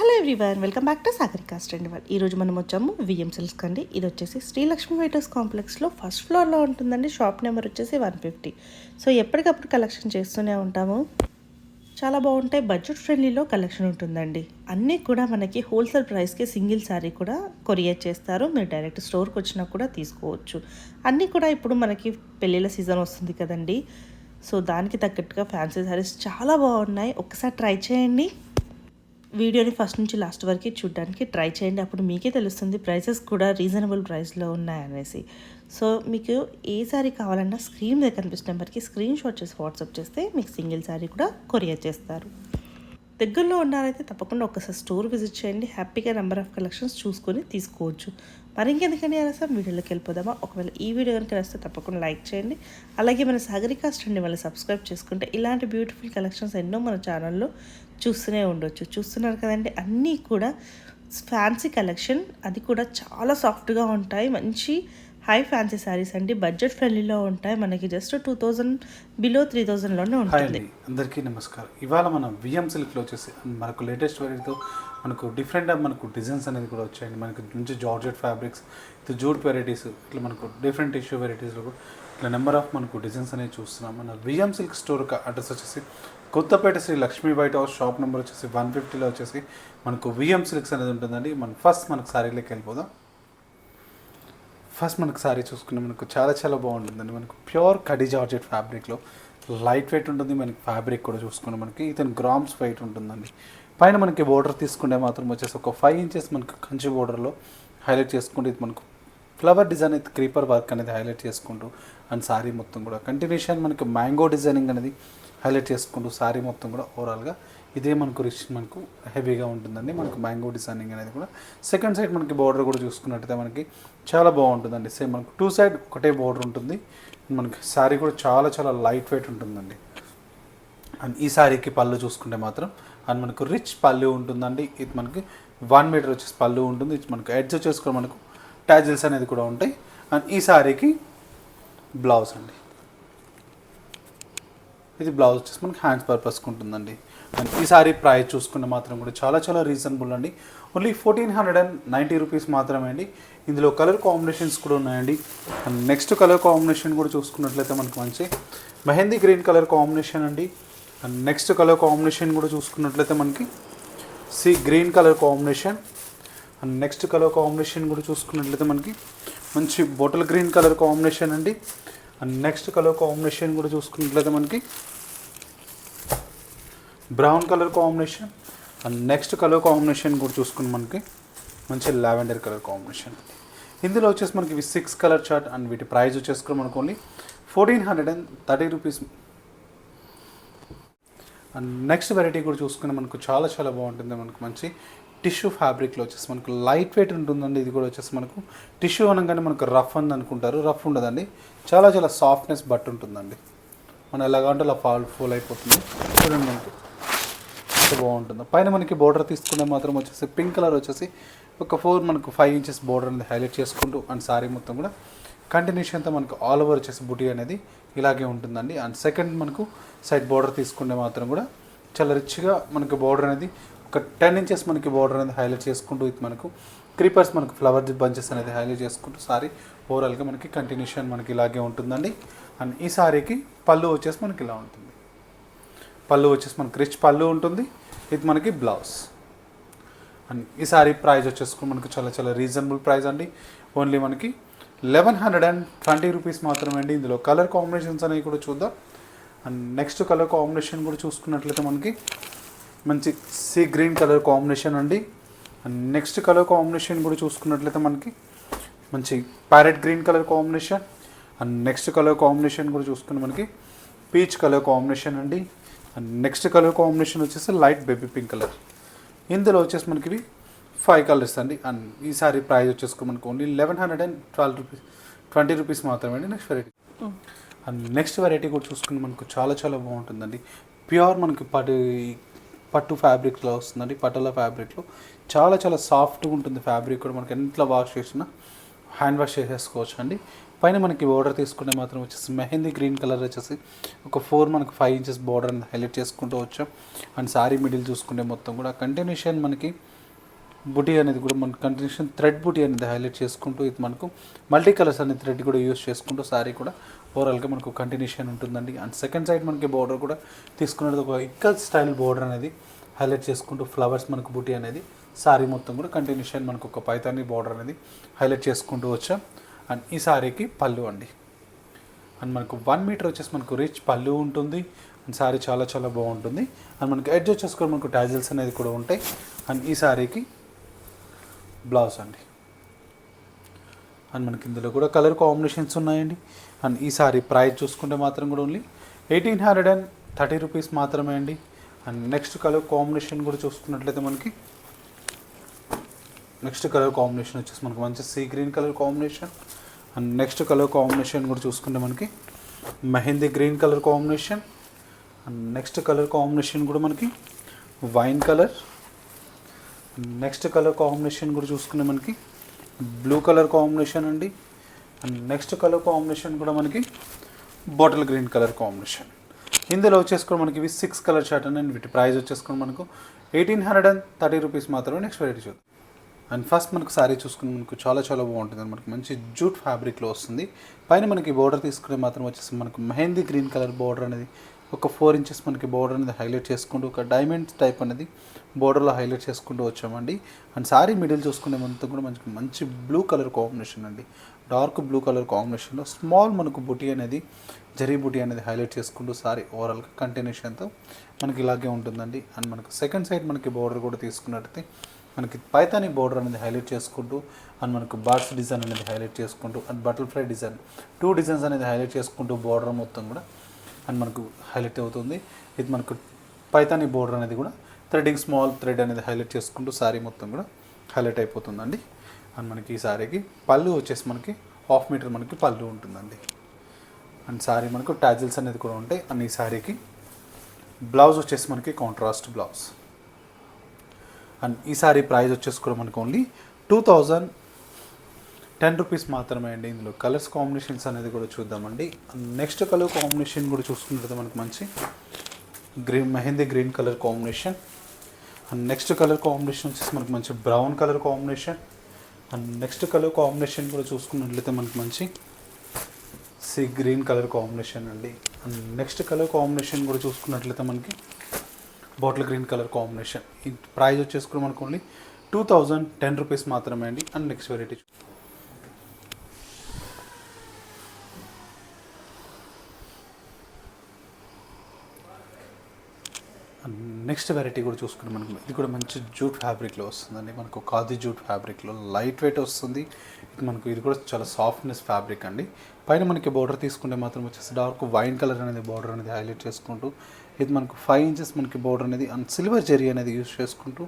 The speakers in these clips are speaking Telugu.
Hello everyone welcome back to Sagarika అండి వన్ ఈరోజు మనం వచ్చాము విఎం సిల్క్ అండి. ఇది వచ్చేసి శ్రీలక్ష్మి వెయిటర్స్ కాంప్లెక్స్లో ఫస్ట్ ఫ్లోర్లో ఉంటుందండి. షాప్ నెంబర్ వచ్చేసి వన్ ఫిఫ్టీ సో ఎప్పటికప్పుడు కలెక్షన్ చేస్తూనే ఉంటాము. చాలా బాగుంటాయి. బడ్జెట్ ఫ్రెండ్లీలో కలెక్షన్ ఉంటుందండి. అన్నీ కూడా మనకి హోల్సేల్ ప్రైస్కి సింగిల్ శారీ కూడా కొరియర్ చేస్తారు. మీరు డైరెక్ట్ స్టోర్కి వచ్చినా కూడా తీసుకోవచ్చు. అన్నీ కూడా ఇప్పుడు మనకి పెళ్ళిళ్ళ సీజన్ వస్తుంది కదండి. సో దానికి తగ్గట్టుగా ఫ్యాన్సీ శారీస్ చాలా బాగున్నాయి. ఒకసారి ట్రై చేయండి. వీడియోని ఫస్ట్ నుంచి లాస్ట్ వరకు చూడడానికి ట్రై చేయండి. అప్పుడు మీకే తెలుస్తుంది ప్రైసెస్ కూడా రీజనబుల్ ప్రైస్లో ఉన్నాయనేసి. సో మీకు ఏ శారీ కావాలన్నా స్క్రీన్ మీద కనిపిస్తున్న నెంబర్కి స్క్రీన్ షాట్ చేసి వాట్సాప్ చేస్తే మీకు సింగిల్ శారీ కూడా కొరియర్ చేస్తారు. దగ్గరలో ఉన్నారైతే తప్పకుండా ఒకసారి స్టోర్ విజిట్ చేయండి. హ్యాపీగా నెంబర్ ఆఫ్ కలెక్షన్స్ చూసుకొని తీసుకోవచ్చు. మరి ఇంకెందుకని ఆలస్యం? వీడియోలోకి వెళ్ళిపోదామా? ఒకవేళ ఈ వీడియో కనుక నచ్చితే తప్పకుండా లైక్ చేయండి. అలాగే మన సాగరికాస్ట్ అండి వాళ్ళు సబ్స్క్రైబ్ చేసుకుంటే ఇలాంటి బ్యూటిఫుల్ కలెక్షన్స్ ఎన్నో మన ఛానల్లో చూస్తూనే ఉండొచ్చు. చూస్తున్నారు కదండి అన్నీ కూడా ఫ్యాన్సీ కలెక్షన్ అది కూడా చాలా సాఫ్ట్గా ఉంటాయి. మంచి హై ఫ్యాన్సీ శారీస్ అండి. బడ్జెట్ ఫ్రెండ్లీలో ఉంటాయి. మనకి just two thousand below three థౌజండ్లోనే ఉంటుంది. అండి. అందరికీ నమస్కారం. ఇవాళ మనం విఎం సిల్క్లో వచ్చేసి మనకు లేటెస్ట్ వెరైటీతో మనకు డిఫరెంట్ మనకు డిజైన్స్ అనేది కూడా వచ్చాయండి. మనకు మంచి జార్జెట్ ఫ్యాబ్రిక్స్ ఇది జూట్ వెరైటీస్ ఇట్లా మనకు డిఫరెంట్ టిష్యూ వెరైటీస్లో కూడా ఇట్లా నెంబర్ ఆఫ్ మనకు డిజైన్స్ అనేవి చూస్తున్నాం. మన విఎం సిల్క్ స్టోర్ అడ్రస్ వచ్చేసి కొత్తపేట శ్రీ లక్ష్మీ బయట హౌస్. షాప్ నెంబర్ వచ్చేసి వన్ ఫిఫ్టీలో వచ్చేసి మనకు విఎం సిల్క్స్ అనేది ఉంటుందండి. మనం ఫస్ట్ మనకు శారీలోకి వెళ్ళిపోదాం. ఫస్ట్ మనకు శారీ చూసుకుంటే మనకు చాలా చాలా బాగుంటుందండి. మనకు ప్యూర్ కడి జార్జెట్ ఫ్యాబ్రిక్లో లైట్ వెయిట్ ఉంటుంది. మనకి ఫ్యాబ్రిక్ కూడా చూసుకుంటే మనకి ఇతను గ్రామ్స్ వెయిట్ ఉంటుందండి. పైన మనకి బోర్డర్ తీసుకుంటే మాత్రం వచ్చేసి ఒక ఫైవ్ ఇంచెస్ మనకు కంచి బోర్డర్లో హైలైట్ చేసుకుంటే ఇది మనకు ఫ్లవర్ డిజైన్ అయితే క్రీపర్ వర్క్ అనేది హైలైట్ చేసుకుంటూ అండ్ శారీ మొత్తం కూడా కంటిన్యూషన్ మనకి మ్యాంగో డిజైనింగ్ అనేది హైలైట్ చేసుకుంటూ శారీ మొత్తం కూడా ఓవరాల్గా ఇదే మనకు రిచ్ మనకు హెవీగా ఉంటుందండి. మనకు మ్యాంగో డిజైనింగ్ అనేది కూడా. సెకండ్ సైడ్ మనకి బార్డర్ కూడా చూసుకున్నట్టయితే మనకి చాలా బాగుంటుందండి. సేమ్ మనకు టూ సైడ్ ఒకటే బార్డర్ ఉంటుంది. మనకి శారీ కూడా చాలా చాలా లైట్ వెయిట్ ఉంటుందండి. అండ్ ఈ శారీకి పళ్ళు చూసుకుంటే మాత్రం అండ్ మనకు రిచ్ పళ్ళు ఉంటుందండి. ఇది మనకి వన్ మీటర్ వచ్చేసి పళ్ళు ఉంటుంది. ఇది మనకు ఎడ్జ్ వచ్చేసి కూడా మనకు ట్యాజిల్స్ అనేది కూడా ఉంటాయి. అండ్ ఈ శారీకి బ్లౌజ్ అండి. ఇది బ్లౌజ్ వచ్చేసి మనకి హ్యాండ్స్ పర్పస్కి ఉంటుందండి. అండ్ ఈ సారీ ప్రైస్ చూసుకుంటే మాత్రం కూడా చాలా చాలా రీజనబుల్ అండి. Only fourteen hundred and ninety rupees మాత్రమే అండి. ఇందులో కలర్ కాంబినేషన్స్ కూడా ఉన్నాయండి. అండ్ నెక్స్ట్ కలర్ కాంబినేషన్ కూడా చూసుకున్నట్లయితే మనకు మంచి మెహందీ గ్రీన్ కలర్ కాంబినేషన్ అండి. అండ్ నెక్స్ట్ కలర్ కాంబినేషన్ కూడా చూసుకున్నట్లయితే మనకి sea green colour combination. And next colour combination కూడా చూసుకున్నట్లయితే మనకి మంచి బొటల్ గ్రీన్ కలర్ కాంబినేషన్ అండి. అండ్ నెక్స్ట్ కలర్ కాంబినేషన్ కూడా చూసుకున్నట్లయితే మనకి brown colour combination. And next colour combination కూడా చూసుకుని మనకి మంచి లావెండర్ కలర్ కాంబినేషన్. ఇందులో వచ్చేసి మనకి ఇవి సిక్స్ కలర్ చార్ట్ అండ్ వీటి ప్రైస్ వచ్చేసుకుని మనకు only fourteen hundred and thirty rupees. And next variety కూడా చూసుకుని మనకు చాలా చాలా బాగుంటుంది మనకు మంచి టిష్యూ ఫ్యాబ్రిక్లో వచ్చేసి మనకు లైట్ వెయిట్ ఉంటుందండి ఇది కూడా వచ్చేసి మనకు టిష్యూ అనగానే మనకు రఫ్ అని అనుకుంటారు. రఫ్ ఉండదండి. చాలా చాలా సాఫ్ట్నెస్ బట్ ఉంటుందండి. మనం ఎలాగంటే అలా ఫాల్ ఫోల్ అయిపోతుంది. చూడండి మనకి. ఎంత బాగుంటుందో. పైన మనకి బోర్డర్ తీసుకుంటే మాత్రం వచ్చేసి పింక్ కలర్ వచ్చేసి ఒక ఫోర్ మనకు ఫైవ్ ఇంచెస్ బోర్డర్ అనేది హైలైట్ చేసుకుంటూ అండ్ సారీ మొత్తం కూడా కంటిన్యూషన్ అంతా మనకు ఆల్ ఓవర్ వచ్చేసి బుటీ అనేది ఇలాగే ఉంటుందండి. అండ్ సెకండ్ మనకు సైడ్ బోర్డర్ తీసుకుంటే మాత్రం కూడా చాలా రిచ్గా మనకు బోర్డర్ అనేది ఒక టెన్ ఇంచెస్ మనకి బోర్డర్ అనేది హైలైట్ చేసుకుంటూ ఇది మనకు క్రీపర్స్ మనకు ఫ్లవర్ బంచెస్ అనేది హైలైట్ చేసుకుంటూ సారీ ఓవరాల్గా మనకి కంటిన్యూషన్ మనకి ఇలాగే ఉంటుందండి. అండ్ ఈ సారీకి పళ్ళు వచ్చేసి మనకి ఇలా ఉంటుంది. పళ్ళు వచ్చేసి మనకి రిచ్ పళ్ళు ఉంటుంది. ఇది మనకి బ్లౌజ్ అండ్ ఈ సారీ ప్రైస్ వచ్చేసుకుని మనకి చాలా చాలా రీజనబుల్ ప్రైస్ అండి. ఓన్లీ మనకి eleven hundred and twenty rupees మాత్రమే అండి. ఇందులో కలర్ కాంబినేషన్స్ అనేవి కూడా చూద్దాం. అండ్ నెక్స్ట్ కలర్ కాంబినేషన్ కూడా చూసుకున్నట్లయితే మనకి మంచి సీ గ్రీన్ కలర్ కాంబినేషన్ అండి. అండ్ నెక్స్ట్ కలర్ కాంబినేషన్ కూడా చూసుకున్నట్లయితే మనకి మంచి parrot green colour combination. And next colour combination కూడా చూసుకుని మనకి పీచ్ కలర్ కాంబినేషన్ అండి. అండ్ నెక్స్ట్ కలర్ కాంబినేషన్ వచ్చేసి లైట్ బేబీ పింక్ కలర్. ఇందులో వచ్చేసి మనకి ఇవి ఫైవ్ కలర్స్ అండి. అండ్ ఈ సారీ ప్రైస్ వచ్చేసుకుని మనకు only eleven hundred and twelve rupees twenty rupees మాత్రమే అండి next variety. And next variety కూడా చూసుకుని మనకు చాలా చాలా బాగుంటుందండి. ప్యూర్ మనకి పట్టు పట్టు ఫ్యాబ్రిక్లో వస్తుందండి పట్టుల ఫ్యాబ్రిక్లో. చాలా చాలా సాఫ్ట్గా ఉంటుంది ఫ్యాబ్రిక్ కూడా. మనకి ఎంత వాష్ చేసినా హ్యాండ్ వాష్ చేసేసుకోవచ్చు అండి పైన మనకి బోర్డర్ తీసుకుంటే మాత్రం వచ్చేసి మెహందీ గ్రీన్ కలర్ వచ్చేసి ఒక ఫోర్ మనకి ఫైవ్ ఇంచెస్ బోర్డర్ హైలైట్ చేసుకుంటూ వచ్చాం. అండ్ సారీ మిడిల్ చూసుకుంటే మొత్తం కూడా కంటిన్యూషన్ మనకి బుటీ అనేది కూడా మనకు కంటిన్యూషన్ థ్రెడ్ బుటీ అనేది హైలైట్ చేసుకుంటూ ఇది మనకు మల్టీ కలర్స్ అనే థ్రెడ్ కూడా యూస్ చేసుకుంటూ సారీ కూడా ఓవరాల్గా మనకు కంటిన్యూషన్ ఉంటుందండి. అండ్ సెకండ్ సైడ్ మనకి బోర్డర్ కూడా తీసుకున్నది ఒక ఇక్కల్ స్టైల్ బోర్డర్ అనేది హైలైట్ చేసుకుంటూ ఫ్లవర్స్ మనకు బుటీ అనేది సారీ మొత్తం కూడా కంటిన్యూషన్ మనకు ఒక పైతాని బార్డర్ అనేది హైలైట్ చేసుకుంటూ వచ్చాం. అండ్ ఈ సారీకి పళ్ళు అండి. అండ్ మనకు వన్ మీటర్ వచ్చేసి మనకు రిచ్ పళ్ళు ఉంటుంది. అండ్ సారీ చాలా చాలా బాగుంటుంది. అండ్ మనకి ఎడ్జ్ వచ్చేసి కూడా మనకు టాజిల్స్ అనేది కూడా ఉంటాయి. అండ్ ఈ సారీకి బ్లౌజ్ అండి. అండ్ మనకి ఇందులో కూడా కలర్ కాంబినేషన్స్ ఉన్నాయండి. అండ్ ఈ సారీ ప్రైస్ చూసుకుంటే మాత్రం కూడా only eighteen hundred and thirty rupees మాత్రమే అండి. అండ్ నెక్స్ట్ కలర్ కాంబినేషన్ కూడా చూసుకున్నట్లయితే మనకి నెక్స్ట్ కలర్ కాంబినేషన్ వచ్చేసి మనకు మంచి sea green colour combination. And next colour combination కూడా చూసుకుంటే మనకి mehndi green colour combination. And next colour combination కూడా మనకి wine colour. Next colour combination కూడా చూసుకునే మనకి బ్లూ కలర్ కాంబినేషన్ అండి. అండ్ నెక్స్ట్ కలర్ కాంబినేషన్ కూడా మనకి బాటిల్ గ్రీన్ కలర్ కాంబినేషన్. ఇందులో వచ్చేసుకుని మనకి ఇవి సిక్స్ కలర్ షర్ట్ అండ్. వీటి ప్రైస్ వచ్చేసుకుని మనకు eighteen hundred and thirty rupees మాత్రమే నెక్స్ట్ వెరైటీ చూద్దాం. అండ్ ఫస్ట్ మనకు శారీ చూసుకుని మనకు చాలా చాలా బాగుంటుంది. మనకి మంచి జూట్ ఫ్యాబ్రిక్లో వస్తుంది. పైన మనకి బోర్డర్ తీసుకునే మాత్రం వచ్చేసి మనకు మెహందీ గ్రీన్ కలర్ బోర్డర్ అనేది ఒక ఫోర్ ఇంచెస్ మనకి బోర్డర్ అనేది హైలైట్ చేసుకుంటూ ఒక డైమండ్ టైప్ అనేది బోర్డర్లో హైలైట్ చేసుకుంటూ వచ్చామండి. అండ్ సారీ మిడిల్ చూసుకునే మొత్తం కూడా మంచి మంచి బ్లూ కలర్ కాంబినేషన్ అండి. డార్క్ బ్లూ కలర్ కాంబినేషన్లో స్మాల్ మనకు బుటీ అనేది జరీ బుటీ అనేది హైలైట్ చేసుకుంటూ సారీ ఓవరాల్గా కంటిన్యూషన్తో మనకి ఇలాగే ఉంటుందండి. అండ్ మనకు సెకండ్ సైడ్ మనకి బోర్డర్ కూడా తీసుకున్నట్టయితే మనకి పైతాని బోర్డర్ అనేది హైలైట్ చేసుకుంటూ అండ్ మనకు బార్డ్స్ డిజైన్ అనేది హైలైట్ చేసుకుంటూ and butterfly design two designs అనేది హైలైట్ చేసుకుంటూ బోర్డర్ మొత్తం కూడా అండ్ మనకు హైలైట్ అవుతుంది. ఇది మనకు పైతాని బోర్డర్ అనేది కూడా థ్రెడింగ్ స్మాల్ థ్రెడ్ అనేది హైలైట్ చేసుకుంటూ శారీ మొత్తం కూడా హైలైట్ అయిపోతుందండి. అండ్ మనకి ఈ శారీకి పళ్ళు వచ్చేసి మనకి హాఫ్ మీటర్ మనకి పళ్ళు ఉంటుందండి. అండ్ శారీ మనకు టాజిల్స్ అనేది కూడా ఉంటాయి. అండ్ ఈ శారీకి బ్లౌజ్ వచ్చేసి మనకి కాంట్రాస్ట్ బ్లౌజ్ అండ్ ఈ సారీ ప్రైస్ వచ్చేసి కూడా మనకు only two thousand ten rupees మాత్రమే అండి ఇందులో. కలర్స్ కాంబినేషన్స్ అనేది కూడా చూద్దామండి. నెక్స్ట్ కలర్ కాంబినేషన్ కూడా చూసుకున్నట్లయితే మనకు మంచి green mehndi green colour combination. And next colour combination వచ్చేసి మనకు మంచి brown colour combination. And next colour combination కూడా చూసుకున్నట్లయితే మనకు మంచి సీ గ్రీన్ కలర్ కాంబినేషన్ అండి. అండ్ నెక్స్ట్ కలర్ కాంబినేషన్ కూడా చూసుకున్నట్లయితే మనకి బాటిల్ గ్రీన్ కలర్ కాంబినేషన్. ఈ ప్రైస్ వచ్చేసుకుని మనకు only two thousand ten rupees మాత్రమే అండి. And next variety next variety కూడా చూసుకుని మనకు ఇది కూడా మంచి జూట్ ఫ్యాబ్రిక్లో వస్తుందండి. మనకు ఖాదీ జూట్ ఫ్యాబ్రిక్లో లైట్ వెయిట్ వస్తుంది. మనకు ఇది కూడా చాలా సాఫ్ట్నెస్ ఫ్యాబ్రిక్ అండి. పైన మనకి బోర్డర్ తీసుకుంటే మాత్రం వచ్చేసి డార్క్ వైన్ కలర్ అనేది బోర్డర్ అనేది హైలైట్ చేసుకుంటూ ఇది మనకు ఫైవ్ ఇంచెస్ మనకి బోర్డర్ అనేది అండ్ సిల్వర్ జెరీ అనేది యూస్ చేసుకుంటూ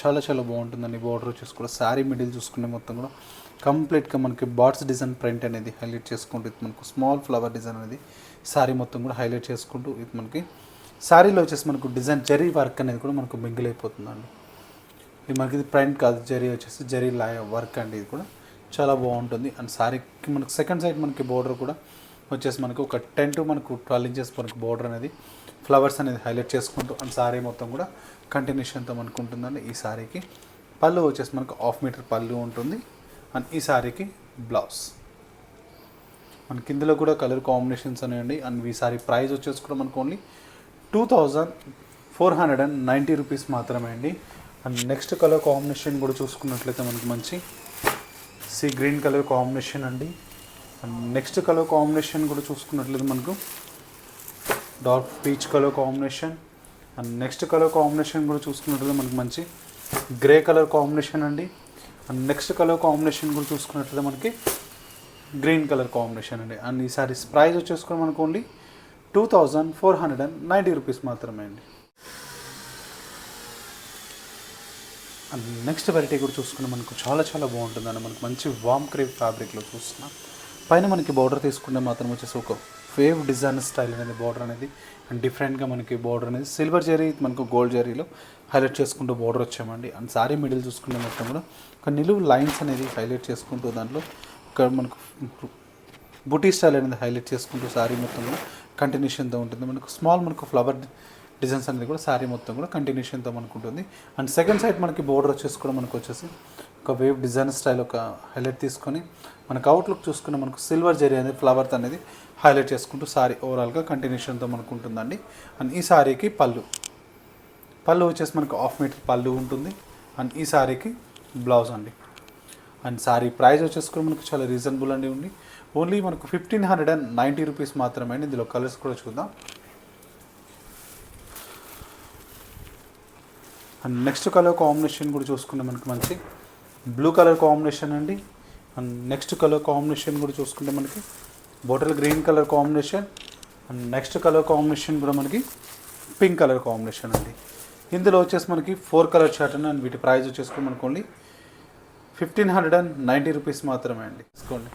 చాలా చాలా బాగుంటుందండి బార్డర్ వచ్చేసి కూడా. శారీ మిడిల్ చూసుకుంటే మొత్తం కూడా కంప్లీట్గా మనకి బాట్స్ డిజైన్ ప్రింట్ అనేది హైలైట్ చేసుకుంటూ ఇది మనకు స్మాల్ ఫ్లవర్ డిజైన్ అనేది శారీ మొత్తం కూడా హైలైట్ చేసుకుంటూ ఇది మనకి శారీలో వచ్చేసి మనకు డిజైన్ జరీ వర్క్ అనేది కూడా మనకు మింగిల్ అయిపోతుందండి. ఇది మనకి ఇది ప్రింట్ కాదు జరీ వచ్చేసి జరీ లా వర్క్ అండి ఇది కూడా. చాలా బాగుంటుంది. అండ్ శారీకి మనకు సెకండ్ సైడ్ మనకి బోర్డర్ కూడా వచ్చేసి మనకు ఒక టెన్ టు మనకు ట్వెల్వ్ ఇంచెస్ మనకు బోర్డర్ అనేది ఫ్లవర్స్ అనేది హైలైట్ చేసుకుంటూ అండ్ శారీ మొత్తం కూడా కంటిన్యూషన్తో మనకు ఉంటుందండి ఈ శారీకి పళ్ళు వచ్చేసి మనకు హాఫ్ మీటర్ పళ్ళు ఉంటుంది. అండ్ ఈ శారీకి బ్లౌజ్ మనకి ఇందులో కూడా కలర్ కాంబినేషన్స్ అనేవి అండ్ ఈ శారీ ప్రైస్ వచ్చేసి కూడా మనకు only two thousand four hundred and ninety rupees మాత్రమే అండి. అండ్ నెక్స్ట్ కలర్ కాంబినేషన్ కూడా చూసుకున్నట్లయితే మనకి మంచి సీ గ్రీన్ కలర్ కాంబినేషన్ అండి. అండ్ నెక్స్ట్ కలర్ కాంబినేషన్ కూడా చూసుకున్నట్లయితే మనకు dark peach colour combination. And next colour combination కూడా చూసుకున్నట్లయితే మనకి మంచి గ్రే కలర్ కాంబినేషన్ అండి. అండ్ నెక్స్ట్ కలర్ కాంబినేషన్ కూడా చూసుకున్నట్లయితే మనకి గ్రీన్ కలర్ కాంబినేషన్ అండి. అండ్ ఈ సారీస్ ప్రైస్ వచ్చేసుకొని మనకు only two thousand four hundred and ninety rupees మాత్రమే అండి అండ్ నెక్స్ట్ వెరైటీ కూడా చూసుకుని మనకు చాలా చాలా బాగుంటుందండి. మనకు మంచి వామ్ క్రేప్ ఫ్యాబ్రిక్లో చూస్తున్నాం పైన మనకి బార్డర్ తీసుకుంటే మాత్రం వచ్చేసి ఒక వేవ్ డిజైన్ స్టైల్ అనేది బార్డర్ అనేది అండ్ డిఫరెంట్గా మనకి బార్డర్ అనేది సిల్వర్ జరీ మనకు గోల్డ్ జరీలో హైలైట్ చేసుకుంటూ బార్డర్ వచ్చామండి. అండ్ సారీ మిడిల్ చూసుకుంటే మొత్తం కూడా ఒక నిలువు లైన్స్ అనేది హైలైట్ చేసుకుంటూ దాంట్లో ఇక్కడ మనకు బుటీ స్టైల్ అనేది హైలైట్ చేసుకుంటూ శారీ మొత్తం కూడా కంటిన్యూషన్తో ఉంటుంది. మనకు స్మాల్ మనకు ఫ్లవర్ డిజైన్స్ అనేది కూడా శారీ మొత్తం కూడా కంటిన్యూషన్తో మనకు ఉంటుంది. అండ్ సెకండ్ సైడ్ మనకి బోర్డర్ వచ్చేసి కూడా మనకు వచ్చేసి ఒక వేవ్ డిజైన్ స్టైల్ ఒక హైలైట్ తీసుకొని మనకు అవుట్లుక్ చూసుకున్న మనకు సిల్వర్ జెరీ అనేది ఫ్లవర్స్ అనేది హైలైట్ చేసుకుంటూ సారీ ఓవరాల్గా కంటిన్యూషన్తో మనకు ఉంటుందండి. అండ్ ఈ శారీకి పళ్ళు. పళ్ళు వచ్చేసి మనకు హాఫ్ మీటర్ పళ్ళు ఉంటుంది. అండ్ ఈ శారీకి బ్లౌజ్ అండి. అండ్ సారీ ప్రైస్ వచ్చేసి కూడా మనకు చాలా రీజనబుల్ అండి ఉంది. ఓన్లీ మనకు fifteen hundred and ninety rupees మాత్రమే అండి. ఇందులో కలర్స్ కూడా చూద్దాం. అండ్ నెక్స్ట్ కలర్ కాంబినేషన్ కూడా చూసుకుంటే మనకి మంచి బ్లూ కలర్ కాంబినేషన్ అండి. అండ్ నెక్స్ట్ కలర్ కాంబినేషన్ కూడా చూసుకుంటే మనకి bottle green colour combination. And next colour combination కూడా మనకి పింక్ కలర్ కాంబినేషన్ అండి. ఇందులో వచ్చేసి మనకి ఫోర్ కలర్ షర్ట్ అండ్. వీటి ప్రైస్ వచ్చేసుకుని మనకు only fifteen hundred and ninety rupees మాత్రమే అండి. తీసుకోండి.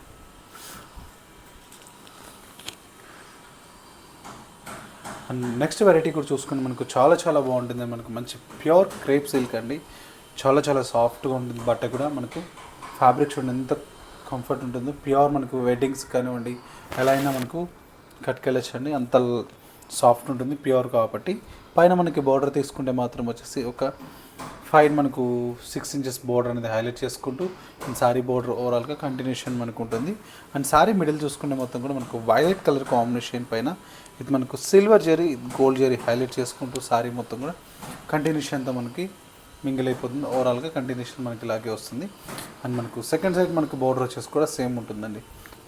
అండ్ నెక్స్ట్ వెరైటీ కూడా చూసుకుని మనకు చాలా చాలా బాగుంటుంది. మనకు మంచి ప్యూర్ క్రేప్ సిల్క్ అండి. చాలా చాలా సాఫ్ట్గా ఉంటుంది బట్ట కూడా. మనకు ఫ్యాబ్రిక్ చూడండి ఎంత కంఫర్ట్ ఉంటుందో. ప్యూర్ మనకు వెడ్డింగ్స్ కానివ్వండి ఎలా అయినా మనకు కట్టుకెళ్ళచ్చండి అంత సాఫ్ట్ ఉంటుంది ప్యూర్ కాబట్టి. పైన మనకి బార్డర్ తీసుకుంటే మాత్రం వచ్చేసి ఒక ఫైవ్ మనకు సిక్స్ ఇంచెస్ బోర్డర్ అనేది హైలైట్ చేసుకుంటూ అండ్ శారీ బోర్డర్ ఓవరాల్గా కంటిన్యూషన్ మనకు ఉంటుంది. అండ్ శారీ మిడిల్ చూసుకుంటే మొత్తం కూడా మనకు వైలెట్ కలర్ కాంబినేషన్ పైన ఇది మనకు silver zari gold zari highlight చేసుకుంటూ శారీ మొత్తం కూడా కంటిన్యూషన్ అంతా మనకి మింగిల్ అయిపోతుంది. ఓవరాల్గా కంటిన్యూషన్ మనకి ఇలాగే వస్తుంది. అండ్ మనకు సెకండ్ సైడ్ మనకు బోర్డర్ వచ్చేసి కూడా సేమ్ ఉంటుందండి.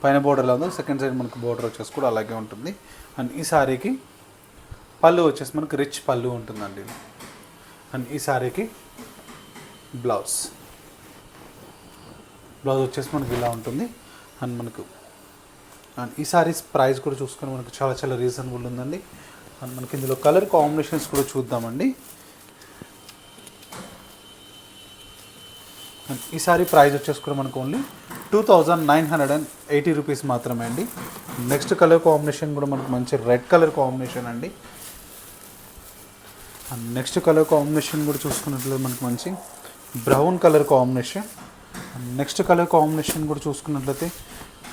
పైన బోర్డర్ ఎలా ఉందో సెకండ్ సైడ్ మనకు బోర్డర్ వచ్చేసి కూడా అలాగే ఉంటుంది. అండ్ ఈ సారీకి పళ్ళు వచ్చేసి మనకు రిచ్ పళ్ళు ఉంటుందండి. అండ్ ఈ శారీకి బ్లౌజ్ బ్లౌజ్ వచ్చేసి మనకి ఇలా ఉంటుంది. అండ్ మనకు అండ్ ఈ సారీస్ ప్రైస్ కూడా చూసుకొని మనకు చాలా చాలా రీజనబుల్ ఉందండి. అండ్ మనకి ఇందులో కలర్ కాంబినేషన్స్ కూడా చూద్దామండి. అండ్ ఈ సారీ ప్రైస్ వచ్చేసి కూడా మనకు only two thousand nine hundred and eighty rupees మాత్రమే అండి. నెక్స్ట్ కలర్ కాంబినేషన్ కూడా మనకు మంచి రెడ్ కలర్ కాంబినేషన్ అండి. అండ్ నెక్స్ట్ కలర్ కాంబినేషన్ కూడా చూసుకున్నట్లయితే మనకు మంచి brown colour combination and next colour combination కూడా చూసుకున్నట్లయితే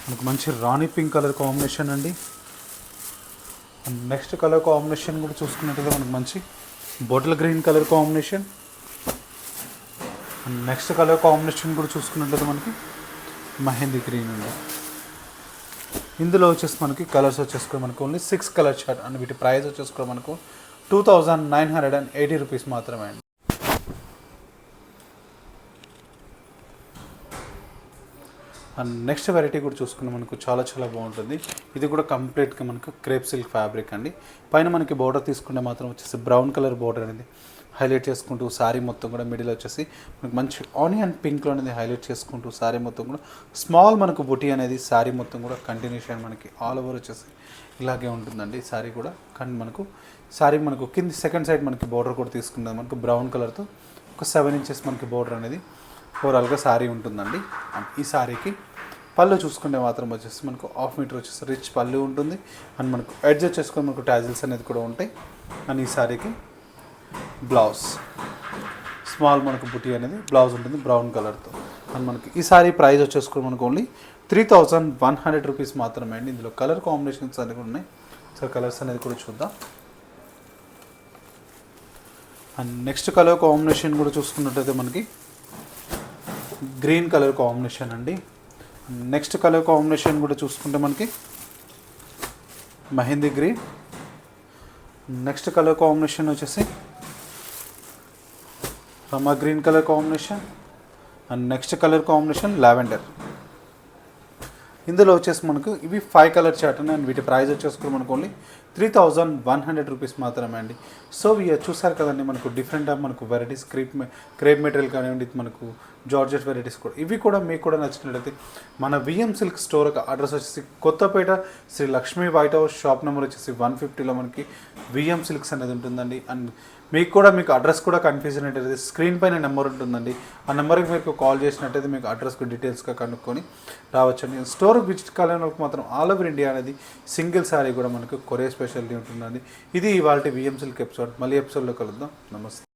మనకు మంచి రాణి పింక్ కలర్ కాంబినేషన్ అండి. నెక్స్ట్ కలర్ కాంబినేషన్ కూడా చూసుకున్నట్టుగా మనకు మంచి bottle green colour combination. And next colour combination కూడా చూసుకున్నట్లయితే మనకి మహేందీ గ్రీన్ అండి. ఇందులో వచ్చేసి మనకి కలర్స్ వచ్చేసి కూడా మనకు only six colour shirt and వీటి ప్రైస్ వచ్చేసి కూడా మనకు two thousand nine hundred and eighty rupees మాత్రమే అండి. అండ్ నెక్స్ట్ వెరైటీ కూడా చూసుకున్న మనకు చాలా చాలా బాగుంటుంది. ఇది కూడా కంప్లీట్గా మనకు క్రేప్ సిల్క్ ఫ్యాబ్రిక్ అండి. పైన మనకి బోర్డర్ తీసుకుంటే మాత్రం వచ్చేసి బ్రౌన్ కలర్ బోర్డర్ అనేది హైలైట్ చేసుకుంటూ శారీ మొత్తం కూడా మిడిల్ వచ్చేసి మనకు మంచి ఆనియన్ పింక్లో అనేది హైలైట్ చేసుకుంటూ శారీ మొత్తం కూడా స్మాల్ మనకు బుటీ అనేది శారీ మొత్తం కూడా కంటిన్యూషన్ మనకి ఆల్ ఓవర్ వచ్చేసి ఇలాగే ఉంటుందండి శారీ కూడా. కానీ మనకు శారీ మనకు కింది సెకండ్ సైడ్ మనకి బోర్డర్ కూడా తీసుకున్నది మనకు బ్రౌన్ కలర్తో ఒక సెవెన్ ఇంచెస్ మనకి బోర్డర్ అనేది ఓవరాల్గా శారీ ఉంటుందండి. అండ్ ఈ శారీకి పళ్ళు చూసుకుంటే మాత్రం వచ్చేసి మనకు హాఫ్ మీటర్ వచ్చేసి రిచ్ పళ్ళు ఉంటుంది. అండ్ మనకు ఎడ్జ్ చేసుకొని మనకు టాజిల్స్ అనేది కూడా ఉంటాయి. అండ్ ఈ శారీకి బ్లౌజ్ స్మాల్ మనకు బుటీ అనేది బ్లౌజ్ ఉంటుంది బ్రౌన్ కలర్తో అండ్ మనకి ఈ సారీ ప్రైస్ వచ్చేసుకుని మనకు only three thousand one hundred rupees మాత్రమే అండి. ఇందులో కలర్ కాంబినేషన్స్ అనేవి కూడా ఉన్నాయి. సో కలర్స్ అనేది కూడా చూద్దాం. అండ్ నెక్స్ట్ కలర్ కాంబినేషన్ కూడా చూసుకున్నట్టయితే మనకి గ్రీన్ కలర్ కాంబినేషన్ అండి. నెక్స్ట్ కలర్ కాంబినేషన్ కూడా చూసుకుంటే మనకి mehendi green. Next colour combination వచ్చేసి Rama green colour combination. And next colour combination lavender. ఇందులో వచ్చేసి మనకు ఇవి ఫైవ్ కలర్ చార్ట్ అండ్ వీటి ప్రైస్ వచ్చేసుకుని మనకు only three thousand one hundred rupees మాత్రమే అండి. సో ఇవి చూసారు కదండి మనకు డిఫరెంట్ ఆఫ్ మనకు వెరైటీస్ క్రీప్ క్రేప్ మెటీరియల్ కానివ్వండి మనకు జార్జెట్ వెరైటీస్ కూడా. ఇవి కూడా మీకు కూడా నచ్చినట్లయితే మన విఎం సిల్క్ స్టోర్ అడ్రస్ వచ్చేసి Kothapeta Shri Lakshmi white house shop number వచ్చేసి వన్ ఫిఫ్టీలో మనకి విఎం సిల్క్స్ అనేది ఉంటుందండి. అండ్ మీకు కూడా మీకు అడ్రస్ కూడా కన్ఫ్యూజన్ అయితే స్క్రీన్ పైన నెంబర్ ఉంటుందండి. ఆ నెంబర్కి మీకు కాల్ చేసినట్టయితే మీకు అడ్రస్ డీటెయిల్స్గా కనుక్కొని రావచ్చండి. స్టోర్ విజిట్ కాలేనకు మాత్రం ఆల్ ఓవర్ ఇండియా అనేది సింగిల్ శారీ కూడా మనకు కొరియర్ స్పెషాలిటీ ఉంటుందండి. ఇది ఇవాళ విఎం ఎపిసోడ్ మళ్ళీ ఎపిసోడ్లో కలుద్దాం. నమస్తే.